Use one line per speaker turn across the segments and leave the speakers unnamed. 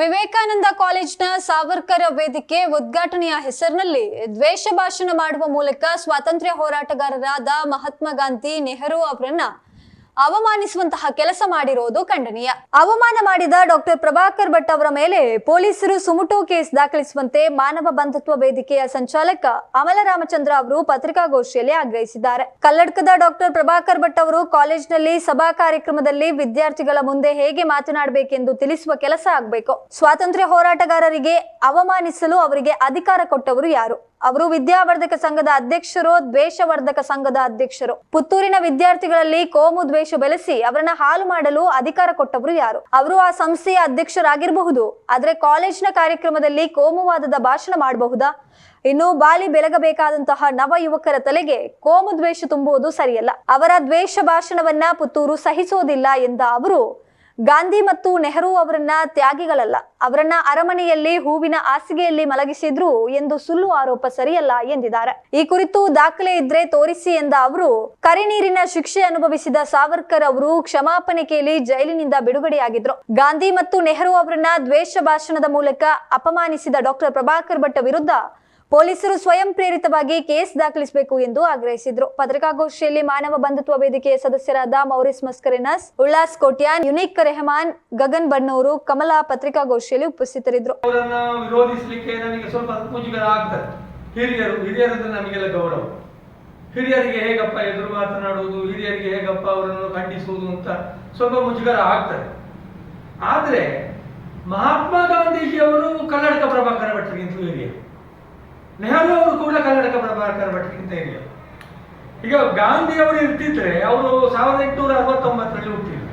ವಿವೇಕಾನಂದ ಕಾಲೇಜಿನ ಸಾವರ್ಕರ ವೇದಿಕೆ ಉದ್ಘಾಟನೆಯ ಹೆಸರಿನಲ್ಲಿ ದ್ವೇಷ ಭಾಷಣ ಮಾಡುವ ಮೂಲಕ ಸ್ವಾತಂತ್ರ್ಯ ಹೋರಾಟಗಾರರಾದ ಮಹಾತ್ಮ ಗಾಂಧಿ ನೆಹರು ಅವರನ್ನ ಅವಮಾನಿಸುವಂತಹ ಕೆಲಸ ಮಾಡಿರೋದು ಖಂಡನೀಯ. ಅವಮಾನ ಮಾಡಿದ ಡಾಕ್ಟರ್ ಪ್ರಭಾಕರ್ ಭಟ್ ಅವರ ಮೇಲೆ ಪೊಲೀಸರು ಸುಮುಟು ಕೇಸ್ ದಾಖಲಿಸುವಂತೆ ಮಾನವ ಬಂಧುತ್ವ ವೇದಿಕೆಯ ಸಂಚಾಲಕ ಅಮಲ ರಾಮಚಂದ್ರ ಅವರು ಪತ್ರಿಕಾಗೋಷ್ಠಿಯಲ್ಲಿ ಆಗ್ರಹಿಸಿದ್ದಾರೆ. ಕಲ್ಲಡ್ಕದ ಡಾಕ್ಟರ್ ಪ್ರಭಾಕರ್ ಭಟ್ ಅವರು ಕಾಲೇಜಿನಲ್ಲಿ ಸಭಾ ಕಾರ್ಯಕ್ರಮದಲ್ಲಿ ವಿದ್ಯಾರ್ಥಿಗಳ ಮುಂದೆ ಹೇಗೆ ಮಾತನಾಡಬೇಕೆಂದು ತಿಳಿಸುವ ಕೆಲಸ ಆಗಬೇಕು. ಸ್ವಾತಂತ್ರ್ಯ ಹೋರಾಟಗಾರರಿಗೆ ಅವಮಾನಿಸಲು ಅವರಿಗೆ ಅಧಿಕಾರ ಕೊಟ್ಟವರು ಯಾರು? ಅವರು ವಿದ್ಯಾವರ್ಧಕ ಸಂಘದ ಅಧ್ಯಕ್ಷರು, ದ್ವೇಷವರ್ಧಕ ಸಂಘದ ಅಧ್ಯಕ್ಷರು. ಪುತ್ತೂರಿನ ವಿದ್ಯಾರ್ಥಿಗಳಲ್ಲಿ ಕೋಮು ದ್ವೇಷ ಬೆಳೆಸಿ ಅವರನ್ನ ಹಾಲು ಮಾಡಲು ಅಧಿಕಾರ ಕೊಟ್ಟವರು ಯಾರು? ಅವರು ಆ ಸಂಸ್ಥೆಯ ಅಧ್ಯಕ್ಷರಾಗಿರಬಹುದು. ಆದ್ರೆ ಕಾಲೇಜಿನ ಕಾರ್ಯಕ್ರಮದಲ್ಲಿ ಕೋಮುವಾದದ ಭಾಷಣ ಮಾಡಬಹುದಾ? ಇನ್ನು ಬಾಲಿ ಬೆಳಗಬೇಕಾದಂತಹ ನವ ಯುವಕರ ತಲೆಗೆ ಕೋಮು ದ್ವೇಷ ತುಂಬುವುದು ಸರಿಯಲ್ಲ. ಅವರ ದ್ವೇಷ ಭಾಷಣವನ್ನ ಪುತ್ತೂರು ಸಹಿಸೋದಿಲ್ಲ ಎಂದ ಅವರು ಗಾಂಧಿ ಮತ್ತು ನೆಹರು ಅವರನ್ನ ತ್ಯಾಗಿಗಳಲ್ಲ. ಅವರನ್ನ ಅರಮನೆಯಲ್ಲಿ, ಹೂವಿನ ಹಾಸಿಗೆಯಲ್ಲಿ ಮಲಗಿಸಿದ್ರು ಎಂದು ಸುಳ್ಳು ಆರೋಪ ಸರಿಯಲ್ಲ ಎಂದಿದ್ದಾರೆ. ಈ ಕುರಿತು ದಾಖಲೆ ಇದ್ರೆ ತೋರಿಸಿ ಎಂದ ಅವರು ಕರಿನೀರಿನ ಶಿಕ್ಷೆ ಅನುಭವಿಸಿದ ಸಾವರ್ಕರ್ ಅವರು ಕ್ಷಮಾಪಣೆ ಕೇಳಿ ಜೈಲಿನಿಂದ ಬಿಡುಗಡೆಯಾಗಿದ್ರು. ಗಾಂಧಿ ಮತ್ತು ನೆಹರು ಅವರನ್ನ ದ್ವೇಷ ಭಾಷಣದ ಮೂಲಕ ಅಪಮಾನಿಸಿದ ಡಾಕ್ಟರ್ ಪ್ರಭಾಕರ್ ಭಟ್ ವಿರುದ್ಧ ಪೊಲೀಸರು ಸ್ವಯಂ ಪ್ರೇರಿತವಾಗಿ ಕೇಸ್ ದಾಖಲಿಸಬೇಕು ಎಂದು ಆಗ್ರಹಿಸಿದರು. ಪತ್ರಿಕಾಗೋಷ್ಠಿಯಲ್ಲಿ ಮಾನವ ಬಂಧುತ್ವ ವೇದಿಕೆಯ ಸದಸ್ಯರಾದ ಮೌರಿಸ್ ಮಸ್ಕರಿನಸ್, ಉಲ್ಲಾಸ್ ಕೋಟ್ಯಾನ್, ಯುನಿಕ್ ರೆಹಮಾನ್, ಗಗನ್ ಬಣ್ಣೂರು, ಕಮಲಾ ಪತ್ರಿಕಾಗೋಷ್ಠಿಯಲ್ಲಿ ಉಪಸ್ಥಿತರಿದ್ದರು
ವಿರೋಧಿಸಲಿಕ್ಕೆ ಸ್ವಲ್ಪ ಗೌರವ. ಹಿರಿಯರಿಗೆ ಹೇಗಪ್ಪ ಎದುರು ಮಾತನಾಡುವುದು, ಹಿರಿಯರಿಗೆ ಹೇಗಪ್ಪ ಅವರನ್ನು ಖಂಡಿಸುವುದು ಅಂತ ಸ್ವಲ್ಪ ಮುಜುಗರ ಆಗ್ತದೆ ಆದರೆ ಮಹಾತ್ಮ ಗಾಂಧೀಜಿಯವರು ಕನ್ನಡಕ ಪ್ರಭಾಕರ ಭಟ್ರಿಗಿಂತಲೂ ಹಿರಿಯರು. ನೆಹರು ಅವರು ಕೂಡ ಕನ್ನಡಕ ಪ್ರಭಾಕರ ಭಟ್ಗಿಂತ ಇಲ್ಲ ಈಗ ಗಾಂಧಿ ಅವರು ಇರ್ತಿದ್ರೆ ಅವರು ಸಾವಿರದ ಎಂಟುನೂರ ಅರವತ್ತೊಂಬತ್ತರಲ್ಲಿ ಹುಟ್ಟಿದ್ರು.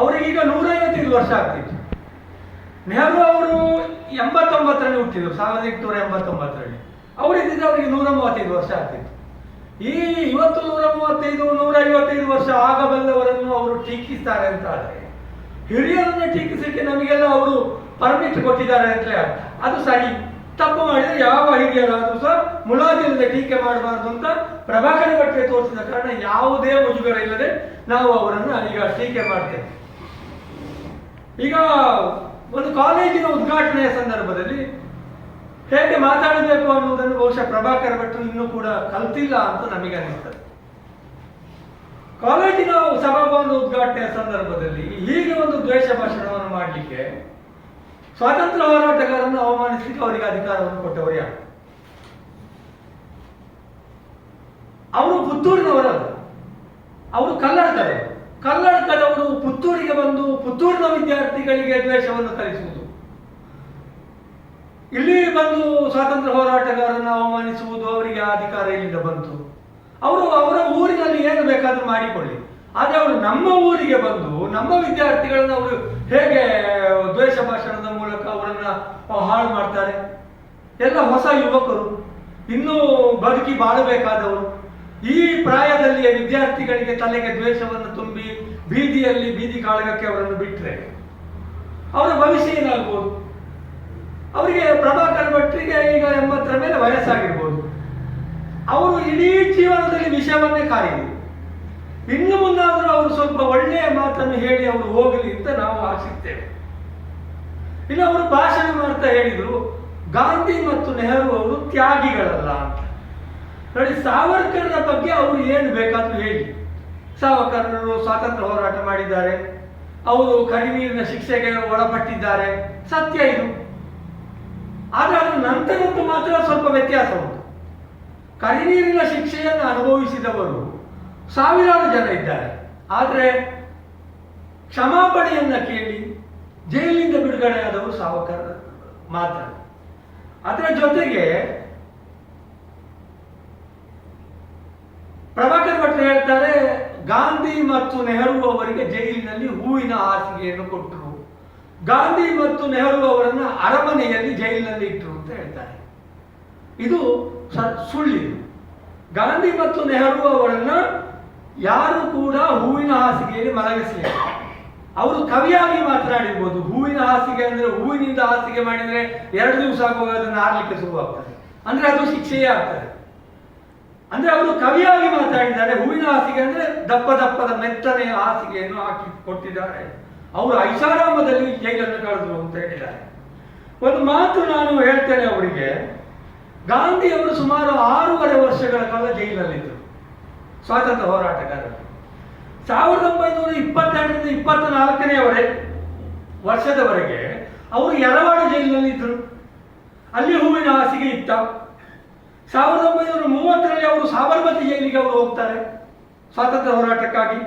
ಅವರಿಗೀಗ ನೂರೈವತ್ತೈದು ವರ್ಷ ಆಗ್ತಿತ್ತು. ನೆಹರು ಅವರು ಎಂಬತ್ತೊಂಬತ್ತರಲ್ಲಿ ಹುಟ್ಟಿದ್ರು, ಸಾವಿರದ ಎಂಟುನೂರ ಎಂಬತ್ತೊಂಬತ್ತರಲ್ಲಿ. ಅವರಿದ್ದಿದ್ರೆ ಅವರಿಗೆ ನೂರ ಮೂವತ್ತೈದು ವರ್ಷ ಆಗ್ತಿತ್ತು. ಈ ಇವತ್ತು ನೂರ ಮೂವತ್ತೈದು ನೂರ ಐವತ್ತೈದು ವರ್ಷ ಆಗಬಲ್ಲವರನ್ನು ಅವರು ಟೀಕಿಸ್ತಾರೆ ಅಂತ ಆದರೆ ಹಿರಿಯರನ್ನು ಟೀಕಿಸಲಿಕ್ಕೆ ನಮಗೆಲ್ಲ ಅವರು ಪರ್ಮಿಟ್ ಕೊಟ್ಟಿದ್ದಾರೆ ಅಂತಲೇ ಅದು ಸರಿ. ತಪ್ಪು ಮಾಡಿದ್ರೆ ಯಾವ ಹಿರಿಯರಾದ್ರೂ ಸಹ ಮುಲಾಜಿಲ್ಲದೆ ಟೀಕೆ ಮಾಡಬಾರ್ದು ಅಂತ ಪ್ರಭಾಕರ ಭಟ್ರೆ ತೋರಿಸಿದ ಕಾರಣ ಯಾವುದೇ ಮುಜುಗರ ಇಲ್ಲದೆ ನಾವು ಅವರನ್ನು ಈಗ ಟೀಕೆ ಮಾಡ್ತೇವೆ. ಈಗ ಒಂದು ಕಾಲೇಜಿನ ಉದ್ಘಾಟನೆಯ ಸಂದರ್ಭದಲ್ಲಿ ಹೇಗೆ ಮಾತಾಡಬೇಕು ಅನ್ನುವುದನ್ನು ಬಹುಶಃ ಪ್ರಭಾಕರ ಭಟ್ರು ಇನ್ನೂ ಕೂಡ ಕಲ್ತಿಲ್ಲ ಅಂತ ನಮಗೆ ಅನಿಸ್ತದೆ ಕಾಲೇಜಿನ ಸಭಾಭವನ ಉದ್ಘಾಟನೆಯ ಸಂದರ್ಭದಲ್ಲಿ ಹೀಗೆ ಒಂದು ದ್ವೇಷ ಭಾಷಣವನ್ನು ಮಾಡಲಿಕ್ಕೆ ಸ್ವಾತಂತ್ರ್ಯ ಹೋರಾಟಗಾರರನ್ನು ಅವಮಾನಿಸಲಿಕ್ಕೆ ಅವರಿಗೆ ಅಧಿಕಾರವನ್ನು ಕೊಟ್ಟವರು ಯಾರು? ಅವರು ಪುತ್ತೂರಿನವರಲ್ಲ ಅವರು ಕನ್ನಡದವರು. ಕನ್ನಡಕದವರು ಪುತ್ತೂರಿಗೆ ಬಂದು ಪುತ್ತೂರಿನ ವಿದ್ಯಾರ್ಥಿಗಳಿಗೆ ದ್ವೇಷವನ್ನು ಕಲಿಸುವುದು. ಇಲ್ಲಿ ಬಂದು ಸ್ವಾತಂತ್ರ್ಯ ಹೋರಾಟಗಾರರನ್ನು ಅವಮಾನಿಸುವುದು ಅವರಿಗೆ ಅಧಿಕಾರ ಇಲ್ಲಿಂದ ಬಂತು. ಅವರು ಅವರ ಊರಿನಲ್ಲಿ ಏನು ಬೇಕಾದರೂ ಮಾಡಿಕೊಳ್ಳಿ. ಆದರೆ ಅವರು ನಮ್ಮ ಊರಿಗೆ ಬಂದು ನಮ್ಮ ವಿದ್ಯಾರ್ಥಿಗಳನ್ನು ಅವರು ಹೇಗೆ ದ್ವೇಷ ಭಾಷಣದ ಮೂಲಕ ಅವರನ್ನ ಹಾಳು ಮಾಡ್ತಾರೆ? ಎಲ್ಲ ಹೊಸ ಯುವಕರು, ಇನ್ನೂ ಬದುಕಿ ಬಾಳಬೇಕಾದವರು, ಈ ಪ್ರಾಯದಲ್ಲಿಯೇ ವಿದ್ಯಾರ್ಥಿಗಳಿಗೆ ತಲೆಗೆ ದ್ವೇಷವನ್ನು ತುಂಬಿ ಬೀದಿಯಲ್ಲಿ ಬೀದಿ ಕಾಳಗಕ್ಕೆ ಅವರನ್ನು ಬಿಟ್ಟರೆ ಅವರ ಭವಿಷ್ಯ ಏನಾಗ್ಬೋದು? ಅವರಿಗೆ ಪ್ರಭಾಕರ್ ಭಟ್ರಿಗೆ ಈಗ ಎಂಬತ್ತರ ಮೇಲೆ ವಯಸ್ಸಾಗಿರ್ಬೋದು. ಅವರು ಇಡೀ ಜೀವನದಲ್ಲಿ ವಿಷಯವನ್ನೇ ಕಾಯಿದ್ರು ಇನ್ನು ಮುಂದಾದರೂ ಅವರು ಸ್ವಲ್ಪ ಒಳ್ಳೆಯ ಮಾತನ್ನು ಹೇಳಿ ಅವರು ಹೋಗಲಿ ಅಂತ ನಾವು ಆಶಿಸ್ತೇವೆ. ಇನ್ನು ಅವರು ಭಾಷಣ ಮಾಡ್ತಾ ಹೇಳಿದರು, ಗಾಂಧಿ ಮತ್ತು ನೆಹರು ಅವರು ತ್ಯಾಗಿಗಳಲ್ಲ ಅಂತ. ನೋಡಿ ಸಾವರ್ಕರ್ನ ಬಗ್ಗೆ ಅವರು ಏನು ಬೇಕಾದ್ರೂ ಹೇಳಿ. ಸಾವರ್ಕರರು ಸ್ವಾತಂತ್ರ್ಯ ಹೋರಾಟ ಮಾಡಿದ್ದಾರೆ. ಅವರು ಕರಿನೀರಿನ ಶಿಕ್ಷೆಗೆ ಒಳಪಟ್ಟಿದ್ದಾರೆ. ಸತ್ಯ ಇದು. ಆದರೆ ಅದರ ನಂತರದ್ದು ಮಾತ್ರ ಸ್ವಲ್ಪ ವ್ಯತ್ಯಾಸ ಉಂಟು. ಕರಿನೀರಿನ ಶಿಕ್ಷೆಯನ್ನು ಅನುಭವಿಸಿದವರು ಸಾವಿರಾರು ಜನ ಇದ್ದಾರೆ. ಆದರೆ ಕ್ಷಮಾಪಣೆಯನ್ನ ಕೇಳಿ ಜೈಲಿನಿಂದ ಬಿಡುಗಡೆಯಾದವರು ಸಾವಕರ ಮಾತ್ರ. ಅದರ ಜೊತೆಗೆ ಪ್ರಭಾಕರ್ ಭಟ್ರು ಹೇಳ್ತಾರೆ, ಗಾಂಧಿ ಮತ್ತು ನೆಹರು ಅವರಿಗೆ ಜೈಲಿನಲ್ಲಿ ಹೂವಿನ ಹಾಸಿಗೆಯನ್ನು ಕೊಟ್ಟರು. ಗಾಂಧಿ ಮತ್ತು ನೆಹರು ಅವರನ್ನ ಅರಮನೆಯಲ್ಲಿ ಜೈಲಿನಲ್ಲಿ ಇಟ್ಟರು ಅಂತ ಹೇಳ್ತಾರೆ. ಇದು ಸ- ಸುಳ್ಳಿದು. ಗಾಂಧಿ ಮತ್ತು ನೆಹರು ಅವರನ್ನ ಯಾರು ಕೂಡ ಹೂವಿನ ಹಾಸಿಗೆಯಲ್ಲಿ ಮಲಗಿಸಲಿಲ್ಲ ಅವರು ಕವಿಯಾಗಿ ಮಾತನಾಡಿರ್ಬೋದು. ಹೂವಿನ ಹಾಸಿಗೆ ಅಂದ್ರೆ ಹೂವಿನಿಂದ ಹಾಸಿಗೆ ಮಾಡಿದ್ರೆ ಎರಡು ದಿವಸ ಆಗುವಾಗ ಅದನ್ನು ಆರ್ಲಿಕ್ಕೆ ಶುರುವಾಗ್ತದೆ. ಅಂದ್ರೆ ಅದು ಶಿಕ್ಷೆಯೇ ಆಗ್ತದೆ. ಅಂದ್ರೆ ಅವರು ಕವಿಯಾಗಿ ಮಾತಾಡಿದ್ದಾರೆ ಹೂವಿನ ಹಾಸಿಗೆ ಅಂದ್ರೆ ದಪ್ಪ ದಪ್ಪದ ಮೆತ್ತನೆಯ ಹಾಸಿಗೆಯನ್ನು ಹಾಕಿ ಕೊಟ್ಟಿದ್ದಾರೆ. ಅವರು ಐಷಾರಾಮದಲ್ಲಿ ಜೈಲನ್ನು ಕಳೆದ್ರು ಅಂತ ಹೇಳಿದ್ದಾರೆ. ಒಂದು ಮಾತು ನಾನು ಹೇಳ್ತೇನೆ ಅವರಿಗೆ. ಗಾಂಧಿ ಅವರು ಸುಮಾರು ಆರೂವರೆ ವರ್ಷಗಳ ಕಾಲ ಜೈಲಿನಲ್ಲಿದ್ದರು ಸ್ವಾತಂತ್ರ್ಯ ಹೋರಾಟಗಾರರು. ಸಾವಿರದ ಒಂಬೈನೂರ ಇಪ್ಪತ್ತೆರಡರಿಂದ ಇಪ್ಪತ್ತ ನಾಲ್ಕನೆಯವರೆ ವರ್ಷದವರೆಗೆ ಅವರು ಯಲವಾಡ ಜೈಲಿನಲ್ಲಿ ಇದ್ದರು ಅಲ್ಲಿ ಹೂವಿನ ಹಾಸಿಗೆ ಇತ್ತ. ಸಾವಿರದ ಒಂಬೈನೂರ ಮೂವತ್ತರಲ್ಲಿ ಅವರು ಸಾಬರಮತಿ ಜೈಲಿಗೆ ಅವರು ಹೋಗ್ತಾರೆ ಸ್ವಾತಂತ್ರ್ಯ ಹೋರಾಟಕ್ಕಾಗಿ.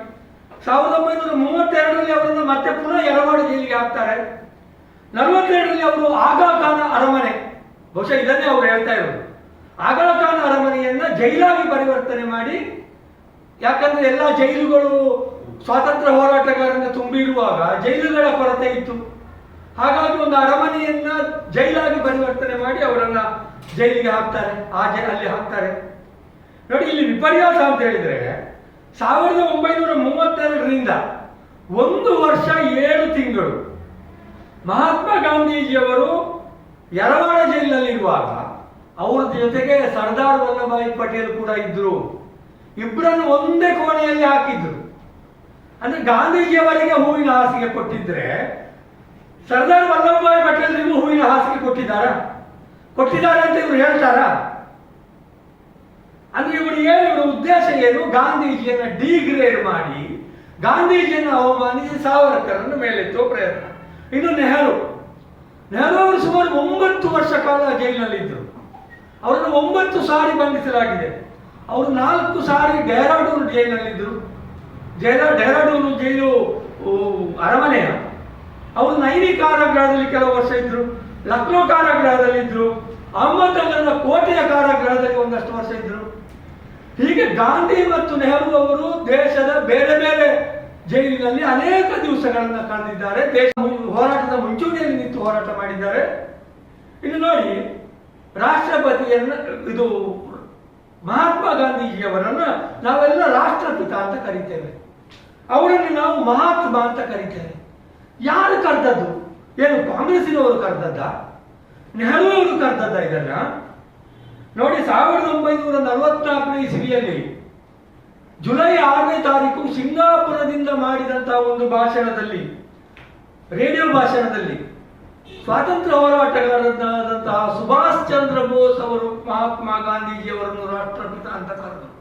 ಸಾವಿರದ ಒಂಬೈನೂರ ಮೂವತ್ತೆರಡರಲ್ಲಿ ಅವರನ್ನು ಮತ್ತೆ ಪುನಃ ಯಲವಾಡ ಜೈಲಿಗೆ ಹಾಕ್ತಾರೆ. ನಲವತ್ತೆರಡರಲ್ಲಿ ಅವರು ಆಗಾ ಖಾನ ಅರಮನೆ, ಬಹುಶಃ ಇದನ್ನೇ ಅವರು ಹೇಳ್ತಾ ಇರೋದು. ಆಗಾ ಖಾನ ಅರಮನೆಯನ್ನ ಜೈಲಾಗಿ ಪರಿವರ್ತನೆ ಮಾಡಿ ಯಾಕಂದ್ರೆ ಎಲ್ಲ ಜೈಲುಗಳು ಸ್ವಾತಂತ್ರ್ಯ ಹೋರಾಟಗಾರರಿಂದ ತುಂಬಿರುವಾಗ ಜೈಲುಗಳ ಕೊರತೆ ಇತ್ತು. ಹಾಗಾಗಿ ಒಂದು ಅರಮನೆಯನ್ನ ಜೈಲಾಗಿ ಪರಿವರ್ತನೆ ಮಾಡಿ ಅವರನ್ನ ಜೈಲಿಗೆ ಹಾಕ್ತಾರೆ, ಆ ಜೈ ಅಲ್ಲಿ ಹಾಕ್ತಾರೆ. ನೋಡಿ, ಇಲ್ಲಿ ವಿಪರ್ಯಾಸ ಅಂತ ಹೇಳಿದ್ರೆ ಸಾವಿರದ ಒಂಬೈನೂರ ಮೂವತ್ತೆರಡರಿಂದ ಒಂದು ವರ್ಷ ಏಳು ತಿಂಗಳು ಮಹಾತ್ಮ ಗಾಂಧೀಜಿಯವರು ಯರವಾಡ ಜೈಲಿನಲ್ಲಿರುವಾಗ ಅವರ ಜೊತೆಗೆ ಸರ್ದಾರ್ ವಲ್ಲಭಾಯಿ ಪಟೇಲ್ ಕೂಡ ಇದ್ರು. ಇಬ್ಬರನ್ನು ಒಂದೇ ಕೋಣೆಯಲ್ಲಿ ಹಾಕಿದ್ರು. ಅಂದ್ರೆ ಗಾಂಧೀಜಿಯವರಿಗೆ ಹೂವಿನ ಹಾಸಿಗೆ ಕೊಟ್ಟಿದ್ರೆ, ಸರ್ದಾರ್ ವಲ್ಲಭಭಾಯಿ ಪಟೇಲ್ರಿಗೂ ಹೂವಿನ ಹಾಸಿಗೆ ಕೊಟ್ಟಿದ್ದಾರ? ಕೊಟ್ಟಿದ್ದಾರೆ ಅಂತ ಇವರು ಹೇಳ್ತಾರಾ? ಅಂದ್ರೆ ಇವರು ಏನು ಇವರ ಉದ್ದೇಶ ಏನು? ಗಾಂಧೀಜಿಯನ್ನ ಡಿಗ್ರೇಡ್ ಮಾಡಿ, ಗಾಂಧೀಜಿಯನ್ನು ಅವಮಾನಿಸಿ ಸಾವರ್ಕರನ್ನು ಮೇಲೆತ್ತುವ ಪ್ರಯತ್ನ. ಇನ್ನು ನೆಹರು. ನೆಹರು ಅವರು ಸುಮಾರು ಒಂಬತ್ತು ವರ್ಷ ಕಾಲ ಜೈಲಿನಲ್ಲಿದ್ದರು. ಅವರನ್ನು ಒಂಬತ್ತು ಸಾರಿ ಬಂಧಿಸಲಾಗಿದೆ. ಅವರು ನಾಲ್ಕು ಸಾರಿ ಡೆಹ್ರಾಡೂನ್ ಜೈಲಿನಲ್ಲಿದ್ದರು ಜೈಲ ಡೆಹ್ರಾಡೂನ್ ಜೈಲು ಅರಮನೆಯ. ಅವರು ನೈನಿ ಕಾರಾಗೃಹದಲ್ಲಿ ಕೆಲವು ವರ್ಷ ಇದ್ದರು ಲಕ್ನೋ ಕಾರಾಗೃಹದಲ್ಲಿದ್ದರು ಅಹಮದ್ನಗರದ ಕೋಟೆಯ ಕಾರಾಗೃಹದಲ್ಲಿ ಒಂದಷ್ಟು ವರ್ಷ ಇದ್ದರು ಹೀಗೆ ಗಾಂಧಿ ಮತ್ತು ನೆಹರು ಅವರು ದೇಶದ ಬೇರೆ ಬೇರೆ ಜೈಲಿನಲ್ಲಿ ಅನೇಕ ದಿವಸಗಳನ್ನು ಕಳೆದಿದ್ದಾರೆ. ದೇಶ ಹೋರಾಟದ ಮುಂಚೂಣಿಯಲ್ಲಿ ನಿಂತು ಹೋರಾಟ ಮಾಡಿದ್ದಾರೆ. ಇನ್ನು ನೋಡಿ, ರಾಷ್ಟ್ರಪತಿಯನ್ನ ಇದು ಮಹಾತ್ಮ ಗಾಂಧೀಜಿಯವರನ್ನು ನಾವೆಲ್ಲ ರಾಷ್ಟ್ರಪಿತ ಅಂತ ಕರಿತೇವೆ. ಅವರನ್ನು ನಾವು ಮಹಾತ್ಮ ಅಂತ ಕರಿತೇವೆ. ಯಾರು ಕರೆದದ್ದು? ಏನು, ಕಾಂಗ್ರೆಸ್ಸಿನವರು ಕರೆದದ್ದ? ನೆಹರು ಅವರು ಕರೆದದ್ದ ಇದನ್ನ? ನೋಡಿ, ಸಾವಿರದ ಒಂಬೈನೂರ ನಲವತ್ನಾಲ್ಕನೇ ಇಸವಿಯಲ್ಲಿ ಜುಲೈ ಆರನೇ ತಾರೀಕು ಸಿಂಗಾಪುರದಿಂದ ಮಾಡಿದಂತಹ ಒಂದು ಭಾಷಣದಲ್ಲಿ, ರೇಡಿಯೋ ಭಾಷಣದಲ್ಲಿ ಸ್ವಾತಂತ್ರ್ಯ ಹೋರಾಟಗಾರರಾದಂತಹ ಸುಭಾಷ್ ಚಂದ್ರ ಬೋಸ್ ಅವರು ಮಹಾತ್ಮ ಗಾಂಧೀಜಿಯವರನ್ನು ರಾಷ್ಟ್ರಪಿತ ಅಂತ ಕರೆದರು.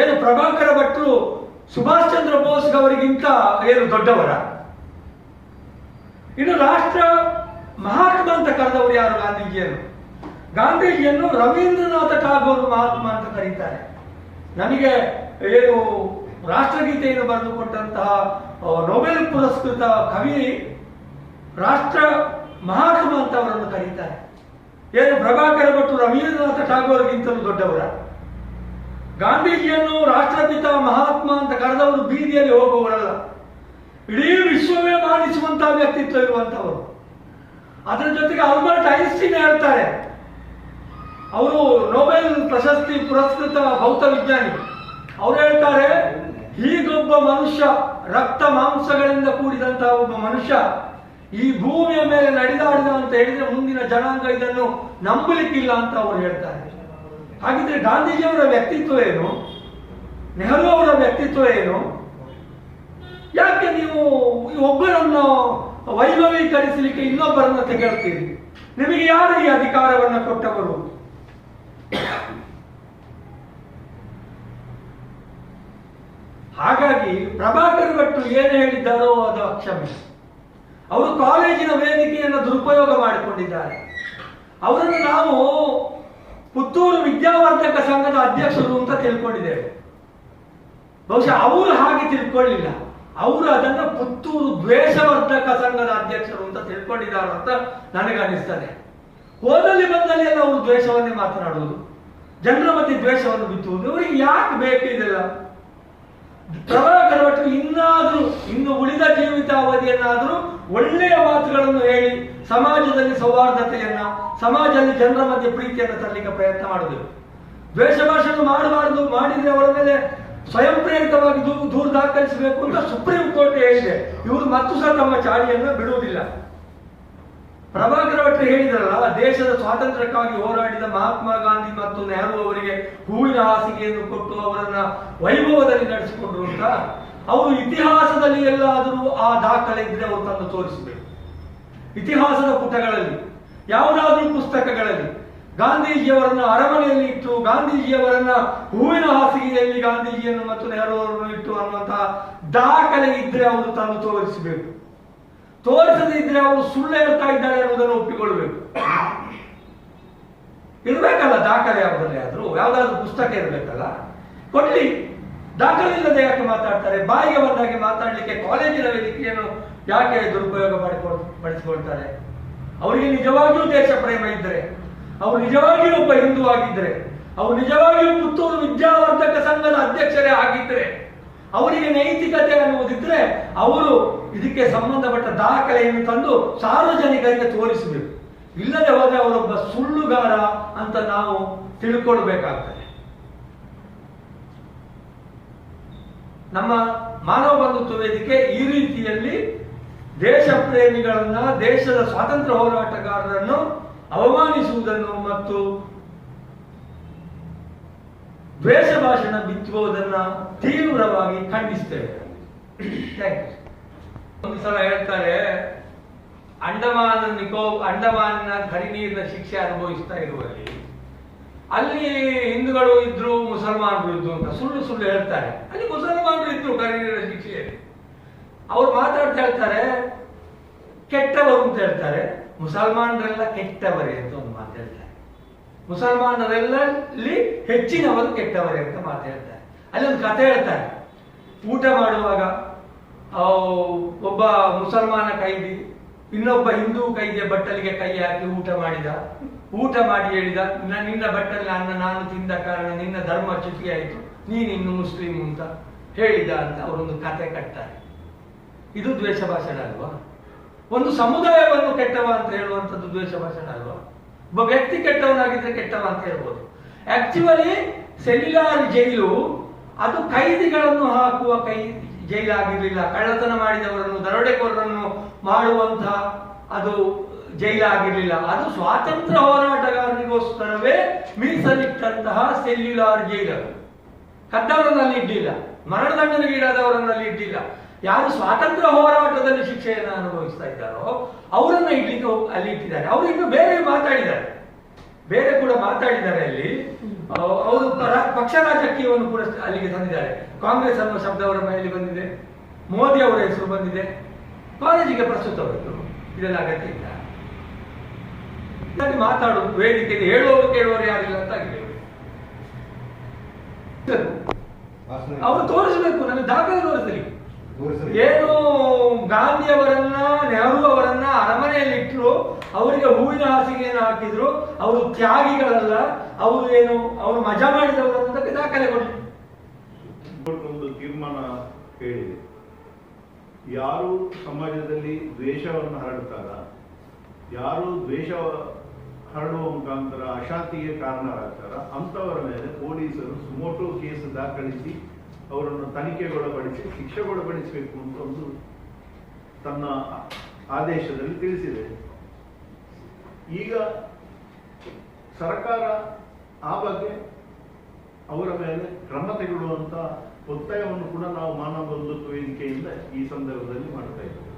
ಏನು ಪ್ರಭಾಕರ ಭಟ್ರು ಸುಭಾಷ್ ಚಂದ್ರ ಬೋಸ್ ಅವರಿಗಿಂತ ಏನು ದೊಡ್ಡವರ? ಇನ್ನು ರಾಷ್ಟ್ರ ಮಹಾತ್ಮ ಅಂತ ಕರೆದವರು ಯಾರು ಗಾಂಧೀಜಿಯನ್ನು? ಗಾಂಧೀಜಿಯನ್ನು ರವೀಂದ್ರನಾಥ ಟಾಗೋರ್ ಮಹಾತ್ಮ ಅಂತ ಕರೀತಾರೆ. ನನಗೆ ಏನು ರಾಷ್ಟ್ರಗೀತೆಯನ್ನು ಬರೆದುಕೊಟ್ಟಂತಹ ನೊಬೆಲ್ ಪುರಸ್ಕೃತ ಕವಿ ರಾಷ್ಟ್ರ ಮಹಾತ್ಮ ಅಂತ ಅವರನ್ನು ಕರೀತಾರೆ. ಏನು ಪ್ರಭಾಕರ ಭಟ್ರು ರವೀಂದ್ರನಾಥ ಟಾಗೋರ್ಗಿಂತಲೂ ದೊಡ್ಡವರ. ಗಾಂಧೀಜಿಯನ್ನು ರಾಷ್ಟ್ರಪಿತ ಮಹಾತ್ಮ ಅಂತ ಕರೆದವರು ಬೀದಿಯಲ್ಲಿ ಹೋಗುವವರಲ್ಲ. ಇಡೀ ವಿಶ್ವವೇ ಮಾನಿಸುವಂತಹ ವ್ಯಕ್ತಿತ್ವ ಇರುವಂತವರು. ಅದರ ಜೊತೆಗೆ ಆಲ್ಬರ್ಟ್ ಐನ್ಸ್ಟೀನ್ ಹೇಳ್ತಾರೆ. ಅವರು ನೊಬೆಲ್ ಪ್ರಶಸ್ತಿ ಪುರಸ್ಕೃತ ಭೌತ ವಿಜ್ಞಾನಿ. ಅವರು ಹೇಳ್ತಾರೆ, ಹೀಗೊಬ್ಬ ಮನುಷ್ಯ ರಕ್ತ ಮಾಂಸಗಳಿಂದ ಕೂಡಿದಂತಹ ಒಬ್ಬ ಮನುಷ್ಯ ಈ ಭೂಮಿಯ ಮೇಲೆ ನಡೆದಾಡಿದ ಅಂತ ಹೇಳಿದ್ರೆ ಮುಂದಿನ ಜನಾಂಗ ಇದನ್ನು ನಂಬಲಿಕ್ಕಿಲ್ಲ ಅಂತ ಅವರು ಹೇಳ್ತಾರೆ. ಹಾಗಿದ್ರೆ ಗಾಂಧೀಜಿಯವರ ವ್ಯಕ್ತಿತ್ವ ಏನು? ನೆಹರು ಅವರ ವ್ಯಕ್ತಿತ್ವ ಏನು? ಯಾಕೆ ನೀವು ಒಬ್ಬರನ್ನು ವೈಭವೀಕರಿಸಲಿಕ್ಕೆ ಇನ್ನೊಬ್ಬರನ್ನು ತೆಗೆಳ್ತೀರಿ ನಿಮಗೆ ಯಾರು ಈ ಅಧಿಕಾರವನ್ನು ಕೊಟ್ಟವರು? ಹಾಗಾಗಿ ಪ್ರಭಾಕರ್ ಭಟ್ಟು ಏನು ಹೇಳಿದ್ದಾರೋ ಅದು ಅಕ್ಷಮ್ಯ. ಅವರು ಕಾಲೇಜಿನ ವೇದಿಕೆಯನ್ನು ದುರುಪಯೋಗ ಮಾಡಿಕೊಂಡಿದ್ದಾರೆ. ಅವರನ್ನು ನಾವು ಪುತ್ತೂರು ವಿದ್ಯಾವರ್ಧಕ ಸಂಘದ ಅಧ್ಯಕ್ಷರು ಅಂತ ತಿಳ್ಕೊಂಡಿದ್ದೇವೆ. ಬಹುಶಃ ಅವರು ಹಾಗೆ ತಿಳ್ಕೊಳ್ಳಿಲ್ಲ. ಅವರು ಅದನ್ನು ಪುತ್ತೂರು ದ್ವೇಷವರ್ಧಕ ಸಂಘದ ಅಧ್ಯಕ್ಷರು ಅಂತ ತಿಳ್ಕೊಂಡಿದ್ದಾರೆ ಅಂತ ನನಗನ್ನಿಸ್ತದೆ. ಹೋದಲ್ಲಿ ಬಂದಲ್ಲಿ ಎಲ್ಲ ಅವರು ದ್ವೇಷವನ್ನೇ ಮಾತನಾಡುವುದು. ಜನರ ಮಧ್ಯೆ ದ್ವೇಷವನ್ನು ಬಿತ್ತುವುದು. ಇವರಿಗೆ ಯಾಕೆ ಬೇಕು ಇದೆಲ್ಲ? ಪ್ರಭಾಕರ ಇನ್ನಾದರೂ, ಇನ್ನು ಉಳಿದ ಜೀವಿತಾವಧಿಯನ್ನಾದರೂ ಒಳ್ಳೆಯ ಮಾತುಗಳನ್ನು ಹೇಳಿ ಸಮಾಜದಲ್ಲಿ ಸೌಹಾರ್ದತೆಯನ್ನ, ಸಮಾಜದಲ್ಲಿ ಜನರ ಮಧ್ಯೆ ಪ್ರೀತಿಯನ್ನು ತರಲಿಕ್ಕೆ ಪ್ರಯತ್ನ ಮಾಡಿದೆವು ದ್ವೇಷ ಭಾಷಣ ಮಾಡಬಾರದು, ಮಾಡಿದ್ರೆ ಅವರ ಮೇಲೆ ಸ್ವಯಂ ಪ್ರೇರಿತವಾಗಿ ದೂರು ದೂರು ದಾಖಲಿಸಬೇಕು ಅಂತ ಸುಪ್ರೀಂ ಕೋರ್ಟ್ ಹೇಳಿದೆ. ಇವರು ಮತ್ತು ಸಹ ತಮ್ಮ ಚಾಳಿಯನ್ನು ಬಿಡುವುದಿಲ್ಲ. ಪ್ರಭಾಕರ ಭಟ್ರು ಹೇಳಿದ್ರಲ್ಲ, ದೇಶದ ಸ್ವಾತಂತ್ರ್ಯಕ್ಕಾಗಿ ಹೋರಾಡಿದ ಮಹಾತ್ಮ ಗಾಂಧಿ ಮತ್ತು ನೆಹರು ಅವರಿಗೆ ಹೂವಿನ ಹಾಸಿಗೆಯನ್ನು ಕೊಟ್ಟು ಅವರನ್ನ ವೈಭವದಲ್ಲಿ ನಡೆಸಿಕೊಂಡ್ರು ಅಂತ. ಅವರು ಇತಿಹಾಸದಲ್ಲಿ ಎಲ್ಲಾದರೂ ಆ ದಾಖಲೆ ಇದ್ರೆ ಅವರು ತಂದು ತೋರಿಸಬೇಕು. ಇತಿಹಾಸದ ಪುಟಗಳಲ್ಲಿ, ಯಾವುದಾದ್ರೂ ಪುಸ್ತಕಗಳಲ್ಲಿ, ಗಾಂಧೀಜಿಯವರನ್ನ ಅರಮನೆಯಲ್ಲಿ ಇಟ್ಟು, ಗಾಂಧೀಜಿಯವರನ್ನ ಹೂವಿನ ಹಾಸಿಗೆಯಲ್ಲಿ ಗಾಂಧೀಜಿಯನ್ನು ಮತ್ತು ನೆಹರು ಅವರನ್ನು ಇಟ್ಟು ಅನ್ನುವಂತಹ ದಾಖಲೆ ಇದ್ರೆ ಅವರು ತಂದು ತೋರಿಸಬೇಕು. ತೋರಿಸದೇ ಇದ್ರೆ ಅವರು ಸುಳ್ಳು ಹೇಳ್ತಾ ಇದ್ದಾರೆ ಅನ್ನೋದನ್ನು ಒಪ್ಪಿಕೊಳ್ಬೇಕು. ಇರ್ಬೇಕಲ್ಲ ದಾಖಲೆ ಯಾವುದರಲ್ಲಿ ಆದರೂ, ಯಾವ್ದಾದ್ರು ಪುಸ್ತಕ ಇರ್ಬೇಕಲ್ಲ. ಕೊಡ್ಲಿ. ದಾಖಲೆ ಇಲ್ಲದೆ ಯಾಕೆ ಮಾತಾಡ್ತಾರೆ? ಬಾಯಿಗೆ ಬಂದಾಗೆ ಮಾತಾಡಲಿಕ್ಕೆ ಕಾಲೇಜಿನ ವೇದಿಕೆಯನ್ನು ಯಾಕೆ ದುರುಪಯೋಗ ಮಾಡಿಕೊಳ್ ಪಡಿಸಿಕೊಳ್ತಾರೆ ಅವರಿಗೆ ನಿಜವಾಗಿಯೂ ದೇಶ ಪ್ರೇಮ ಇದ್ದರೆ, ಅವರು ನಿಜವಾಗಿಯೂ ಒಬ್ಬ ಹಿಂದೂ ಆಗಿದ್ರೆ ಅವರು ನಿಜವಾಗಿಯೂ ಪುತ್ತೂರು ವಿದ್ಯಾವರ್ಧಕ ಸಂಘದ ಅಧ್ಯಕ್ಷರೇ ಆಗಿದ್ರೆ ಅವರಿಗೆ ನೈತಿಕತೆ ಅನ್ನುವುದಿದ್ರೆ ಅವರು ಇದಕ್ಕೆ ಸಂಬಂಧಪಟ್ಟ ದಾಖಲೆಯನ್ನು ತಂದು ಸಾರ್ವಜನಿಕರಿಗೆ ತೋರಿಸಬೇಕು. ಇಲ್ಲದೆ ಹೋದ್ರೆ ಅವರೊಬ್ಬ ಸುಳ್ಳುಗಾರ ಅಂತ ನಾವು ತಿಳ್ಕೊಳ್ಬೇಕಾಗ್ತದೆ. ನಮ್ಮ ಮಾನವ ಬಂಧುತ್ವ ವೇದಿಕೆ ಈ ರೀತಿಯಲ್ಲಿ ದೇಶ ಪ್ರೇಮಿಗಳನ್ನ, ದೇಶದ ಸ್ವಾತಂತ್ರ್ಯ ಹೋರಾಟಗಾರರನ್ನು ಅವಮಾನಿಸುವುದನ್ನು ಮತ್ತು ದ್ವೇಷ ಭಾಷಣ ಬಿತ್ತುವುದನ್ನ ತೀವ್ರವಾಗಿ ಖಂಡಿಸ್ತೇವೆ. ಒಂದು ಸಲ ಹೇಳ್ತಾರೆ ಅಂಡಮಾನ ನಿಕೋ ಅಂಡಮಾನ್ನ ಹರಿನೀರಿನ ಶಿಕ್ಷೆ ಅನುಭವಿಸ್ತಾ ಇರುವಲ್ಲಿ ಅಲ್ಲಿ ಹಿಂದೂಗಳು ಇದ್ರು, ಮುಸಲ್ಮಾನರು ಇದ್ರು ಅಂತ ಸುಳ್ಳು ಸುಳ್ಳು ಹೇಳ್ತಾರೆ. ಅಲ್ಲಿ ಮುಸಲ್ಮಾನರು ಇದ್ರು ಹರಿನೀರಿನ ಶಿಕ್ಷೆಯಲ್ಲಿ. ಅವ್ರು ಮಾತಾಡ್ತಾ ಹೇಳ್ತಾರೆ, ಕೆಟ್ಟವರು ಅಂತ ಹೇಳ್ತಾರೆ. ಮುಸಲ್ಮಾನರೆಲ್ಲ ಕೆಟ್ಟವರೇ ಅಂತ ಒಂದು ಮಾತು ಹೇಳ್ತಾರೆ. ಮುಸಲ್ಮಾನರೆಲ್ಲಲ್ಲಿ ಹೆಚ್ಚಿನವರು ಕೆಟ್ಟವರೇ ಅಂತ ಮಾತು ಹೇಳ್ತಾರೆ. ಅಲ್ಲಿ ಒಂದು ಕಥೆ ಹೇಳ್ತಾರೆ. ಊಟ ಮಾಡುವಾಗ ಒಬ್ಬ ಮುಸಲ್ಮಾನ ಕೈದಿ, ಇನ್ನೊಬ್ಬ ಹಿಂದೂ ಕೈದಿಯ ಬಟ್ಟಲಿಗೆ ಕೈ ಹಾಕಿ ಊಟ ಮಾಡಿದ. ಊಟ ಮಾಡಿ ಹೇಳಿದ, "ನ- ನಿನ್ನ ಬಟ್ಟಲ್ಲಿ ಅನ್ನ ನಾನು ತಿಂದ ಕಾರಣ ನಿನ್ನ ಧರ್ಮ ಚ್ಯುತಿ ಆಯಿತು ನೀನಿನ್ನು ಮುಸ್ಲಿಂ ಅಂತ ಹೇಳಿದ ಅಂತ ಅವರೊಂದು ಕತೆ ಕಟ್ತಾರೆ. ಇದು ದ್ವೇಷ ಭಾಷಣ ಅಲ್ವಾ? ಒಂದು ಸಮುದಾಯವನ್ನು ಕೆಟ್ಟವ ಅಂತ ಹೇಳುವಂಥದ್ದು ದ್ವೇಷ ಭಾಷಣ ಅಲ್ವಾ? ಒಬ್ಬ ವ್ಯಕ್ತಿ ಕೆಟ್ಟವನಾಗಿದ್ರೆ ಕೆಟ್ಟವ ಅಂತ ಹೇಳ್ಬೋದು. ಆಕ್ಚುಲಿ ಸೆಲ್ಯುಲಾರ್ ಜೈಲು, ಅದು ಕೈದಿಗಳನ್ನು ಹಾಕುವ ಕೈ, ಜೈಲಾಗಿರಲಿಲ್ಲ. ಕಳ್ಳತನ ಮಾಡಿದವರನ್ನು, ದರೋಡೆಕೋರರನ್ನು ಮಾಡುವಂತಹ ಅದು ಜೈಲಾಗಿರ್ಲಿಲ್ಲ. ಅದು ಸ್ವಾತಂತ್ರ್ಯ ಹೋರಾಟಗಾರರಿಗೋಸ್ಕರವೇ ಮೀಸಲಿಟ್ಟಂತಹ ಸೆಲ್ಯುಲಾರ್ ಜೈಲರು. ಕದ್ದವರನ್ನಲ್ಲಿ ಇಡ್ಲಿಲ್ಲ ಮರಣದಂಡನೆಗೀಡಾದವರನ್ನಲ್ಲಿ ಇಡ್ಲಿಲ್ಲ ಯಾರು ಸ್ವಾತಂತ್ರ್ಯ ಹೋರಾಟದಲ್ಲಿ ಶಿಕ್ಷೆಯನ್ನು ಅನುಭವಿಸ್ತಾ ಇದ್ದಾರೋ, ಅವರನ್ನ ಇಡ್ಲಿಕ್ಕೆ ಅಲ್ಲಿ ಇಟ್ಟಿದ್ದಾರೆ. ಅವರು ಇನ್ನು ಬೇರೆ ಮಾತಾಡಿದ್ದಾರೆ. ಬೇರೆ ಕೂಡ ಮಾತಾಡಿದ್ದಾರೆ ಅಲ್ಲಿ. ಅವರು ಪಕ್ಷ ರಾಜಕೀಯವನ್ನು ಕೂಡ ಅಲ್ಲಿಗೆ ತಂದಿದ್ದಾರೆ. ಕಾಂಗ್ರೆಸ್ ಅನ್ನುವ ಶಬ್ದವರ ಮನೆಯಲ್ಲಿ ಬಂದಿದೆ. ಮೋದಿ ಅವರ ಹೆಸರು ಬಂದಿದೆ. ಕಾಲೇಜಿಗೆ ಪ್ರಸ್ತುತವಾಯಿತು. ಇದೆಲ್ಲ ಅಗತ್ಯ ಇಲ್ಲ. ಇದನ್ನು ಮಾತಾಡು ವೇದಿಕೆ ಹೇಳುವವರು ಕೇಳುವವರು ಯಾರಿಲ್ಲ ಅಂತ ಆಗಿದೆ ಅವರು ತೋರಿಸಬೇಕು ನನಗೆ ದಾಖಲೆ ತೋರಿಸಲಿ. ಏನು ಗಾಂಧಿ ಅವರನ್ನ ನೆಹರು ಅವರನ್ನ ಅರಮನೆಯಲ್ಲಿ ಇಟ್ಟರು ಅವರಿಗೆ ಹೂವಿನ ಹಾಸಿಗೆಯನ್ನು ಹಾಕಿದ್ರು ಅವರು ತ್ಯಾಗಿಗಳಲ್ಲ ಅವರು ಏನು ಅವರು ಮಜಾ ಮಾಡಿದವರು ಅನ್ನೋದಕ್ಕೆ ದಾಖಲೆ ಕೊಡಿ
ಒಂದು ತೀರ್ಮಾನ ಹೇಳಿದೆ. ಯಾರು ಸಮಾಜದಲ್ಲಿ ದ್ವೇಷವನ್ನು ಹರಡ್ತಾರ ಯಾರು ದ್ವೇಷ ಹರಡುವ ಮುಖಾಂತರ ಅಶಾಂತಿಗೆ ಕಾರಣರಾಗ್ತಾರ. ಅಂಥವರ ಮೇಲೆ ಪೊಲೀಸರು ಸುಮೋಟೋ ಕೇಸ್ ದಾಖಲಿಸಿ ಅವರನ್ನು ತನಿಖೆಗೊಳಪಡಿಸಿ ಶಿಕ್ಷೆಗೊಳಪಡಿಸಬೇಕು ಅಂತ ಒಂದು ತನ್ನ ಆದೇಶದಲ್ಲಿ ತಿಳಿಸಿದೆ. ಈಗ ಸರ್ಕಾರ ಆ ಬಗ್ಗೆ ಅವರ ಮೇಲೆ ಕ್ರಮ ತೆಗೆಡುವಂತ ಒತ್ತಾಯವನ್ನು ಕೂಡ ನಾವು ಮಾನವ ಬಂಧುತ್ವ ವೇದಿಕೆಯಿಂದ ಈ ಸಂದರ್ಭದಲ್ಲಿ ಮಾಡ್ತಾ ಇದ್ದೇವೆ.